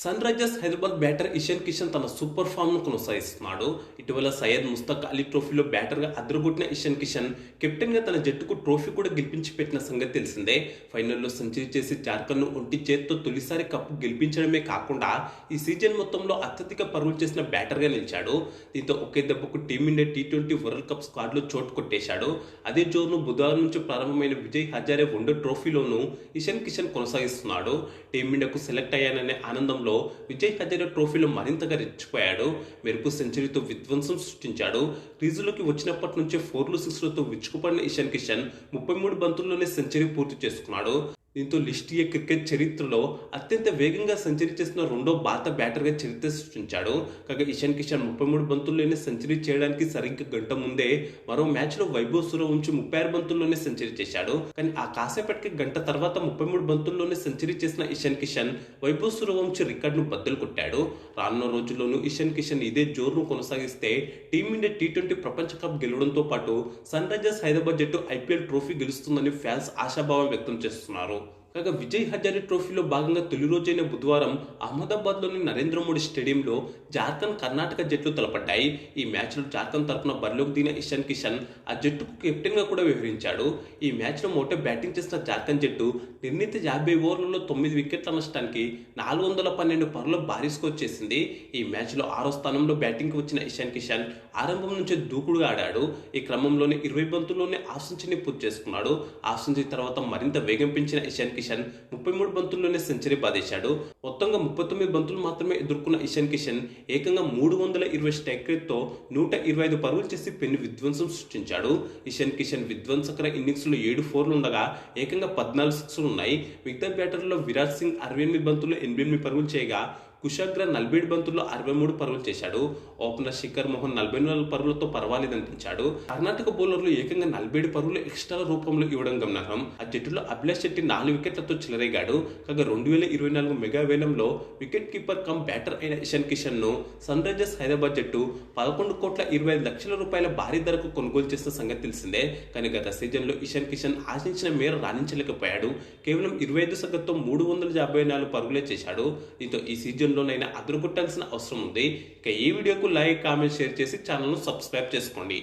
Sun Risers Hyderabad batter Ishan Kishan తన super ఫామ్ను కొనసాగిస్తున్నాడు. ఇటీవల సయ్యద్ ముస్తక్ అలీ ట్రోఫీలో బ్యాటర్గా అదరగొట్టిన ఇషాన్ కిషన్ కెప్టెన్గా తన జట్టుకు ట్రోఫీ కూడా గెలిపించి పెట్టిన సంగతి తెలిసిందే. ఫైనల్లో సెంచరీ చేసి జార్ఖండ్ను ఒంటి చేత్తో తొలిసారి కప్పు గెలిపించడమే కాకుండా ఈ సీజన్ మొత్తంలో అత్యధిక పరుగులు చేసిన బ్యాటర్గా నిలిచాడు. దీంతో ఒకే దెబ్బకు team India T twenty world cup స్క్వాడ్లో చోటు కొట్టేశాడు. అదే జోరును బుధవారం నుంచి ప్రారంభమైన విజయ్ హజారే వన్డే ట్రోఫీలోనూ ఇషాన్ కిషన్ కొనసాగిస్తున్నాడు. టీమిండియాకు సెలెక్ట్ అయ్యాననే ఆనందంలో విజయ్ హజారే ట్రోఫీలో మరింతగా రెచ్చిపోయాడు. మెరుపు సెంచరీతో విధ్వంసం సృష్టించాడు. క్రీజులోకి వచ్చినప్పటి నుంచే ఫోర్లు సిక్స్లతో విచ్చుకుపడిన ఇషాన్ కిషన్ ముప్పై మూడు బంతుల్లోనే సెంచరీ పూర్తి చేసుకున్నాడు. దీంతో లిస్ట్ క్రికెట్ చరిత్రలో అత్యంత వేగంగా సెంచరీ చేసిన రెండో భారత బ్యాటర్గా చరిత్ర సృష్టించాడు. కాగా ఇషాన్ కిషన్ ముప్పై మూడు బంతుల్లోనే సెంచరీ చేయడానికి సరిగ్గా గంట ముందే మరో మ్యాచ్లో వైభవ్ సూర్యవంశీ ముప్పై ఆరు బంతుల్లోనే సెంచరీ చేశాడు. కానీ ఆ కాసేపటికి గంట తర్వాత ముప్పై మూడు బంతుల్లోనే సెంచరీ చేసిన ఇషాన్ కిషన్ వైభవ్ సూర్యవంశీ రికార్డును బద్దలు కొట్టాడు. రానున్న రోజుల్లోనూ ఇషాన్ కిషన్ ఇదే జోరును కొనసాగిస్తే టీమిండియా టీ ట్వంటీ ప్రపంచ కప్ గెలవడంతో పాటు సన్ రైజర్స్ హైదరాబాద్ జట్టు ఐపీఎల్ ట్రోఫీ గెలుస్తుందని ఫ్యాన్స్ ఆశాభావం వ్యక్తం చేస్తున్నారు. కాగా విజయ్ హజారే ట్రోఫీలో భాగంగా తొలి రోజైన బుధవారం అహ్మదాబాద్లోని నరేంద్ర మోడీ స్టేడియంలో జార్ఖండ్ కర్ణాటక జట్లు తలపడ్డాయి. ఈ మ్యాచ్లో జార్ఖండ్ తరపున బరిలోకి దిగిన ఇషాన్ కిషన్ ఆ జట్టుకు కెప్టెన్గా కూడా వ్యవహరించాడు. ఈ మ్యాచ్లో మోటే బ్యాటింగ్ చేసిన జార్ఖండ్ జట్టు నిర్ణీత యాభై ఓవర్లలో తొమ్మిది వికెట్ల నష్టానికి నాలుగు వందల పన్నెండు పరుల భారీ స్కోర్ చేసింది. ఈ మ్యాచ్లో ఆరో స్థానంలో బ్యాటింగ్కి వచ్చిన ఇషాన్ కిషన్ ఆరంభం నుంచే దూకుడుగా ఆడాడు. ఈ క్రమంలోనే ఇరవై బంతుల్లోనే హాఫ్ సెంచరీని పూర్తి చేసుకున్నాడు. హాఫ్ సెంచరీ తర్వాత మరింత వేగం పెంచిన ఇషాన్ కిషన్ ముప్పై మూడు బంతుల్లోనే సెంచరీ బాధేశాడు మొత్తంగా ముప్పై తొమ్మిది బంతులు మాత్రమే ఎదుర్కొన్న ఇషాన్ కిషన్ ఏకంగా మూడు వందల ఇరవై స్ట్రైక్ రేట్తో నూట ఇరవై ఐదు పరుగులు చేసి పెన్ను విధ్వంసం సృష్టించాడు. ఇషాన్ కిషన్ విధ్వంసకర ఇన్నింగ్స్లో ఏడు ఫోర్లు ఉండగా ఏకంగా పద్నాలుగు సిక్స్లు ఉన్నాయి మిగతా బ్యాటర్లో విరాట్ సింగ్ అరవై ఎనిమిది బంతుల్లో ఎనభై ఎనిమిది పరుగులు చేయగా కుషాగ్ర నలభై ఏడు బంతుల్లో అరవై మూడు పరుగులు చేశాడు. ఓపెనర్ శిఖర్ మోహన్ నలభై నాలుగు పరుగులతో పర్వాలేదనిపించాడు. కర్ణాటక బౌలర్లు ఏకంగా నలభై ఏడు పరుగులు ఎక్స్ట్రా రూపంలో ఇవ్వడం గమనార్హం. ఆ జట్టులో అభిలాష్ శెట్టి నాలుగు వికెట్లతో చెలరేగాడు. కాగా రెండు వేల ఇరవై నాలుగు మెగా వేలంలో వికెట్ కీపర్ కమ్ బ్యాటర్ అయిన ఇషాన్ కిషన్ను సన్ రైజర్స్ హైదరాబాద్ జట్టు పదకొండు కోట్ల ఇరవై ఐదు లక్షల రూపాయల భారీ ధరకు కొనుగోలు చేసిన సంగతి తెలిసిందే. కానీ గత సీజన్లో ఇషాన్ కిషన్ ఆశించిన మేర రాణించలేకపోయాడు. కేవలం ఇరవై ఐదు సగంతో మూడు వందల యాభై నాలుగు పరుగులే చేశాడు. దీంతో ఈ సీజన్ సీజన్లోనైనా అదరగొట్టాల్సిన అవసరం ఉంది. ఇక ఈ వీడియోకు లైక్ కామెంట్ షేర్ చేసి ఛానల్ను సబ్స్క్రైబ్ చేసుకోండి.